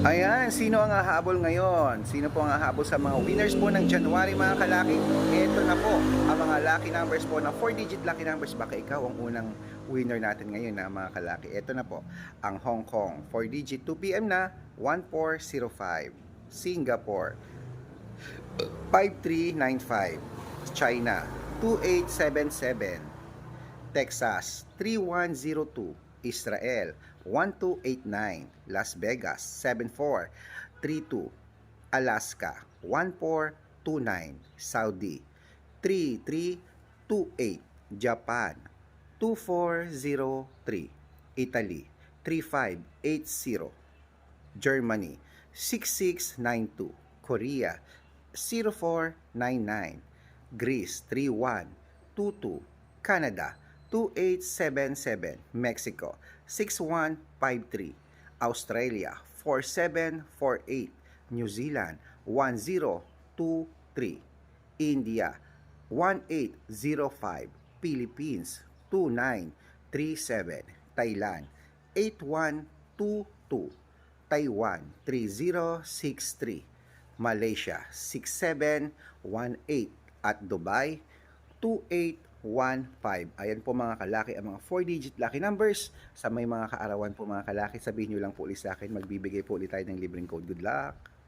Ayan, sino ang hahabol ngayon? Sino po ang hahabol sa mga winners po ng January mga kalaki? Ito na po, ang mga lucky numbers po na 4-digit lucky numbers. Baka ikaw ang unang winner natin ngayon na mga kalaki. Ito na po, ang Hong Kong, 4-digit 2pm na 1405. Singapore, 5395. China, 2877. Texas 3102, Israel 1289, Las Vegas 7432, Alaska 1429, Saudi 3328, Japan 2403, Italy 3580, Germany 6692, Korea 0499, Greece 3122, Canada 2877, Mexico 6153, Australia 4748, New Zealand 1023, India 1805, Philippines 2937, Thailand 8122, Taiwan 3063, Malaysia 6718 at Dubai 2815. Ayan po mga kalaki ang mga 4-digit lucky numbers. Sa may mga kaarawan po mga kalaki, sabihin nyo lang po ulit sa akin. Magbibigay po ulit tayo ng libreng code. Good luck!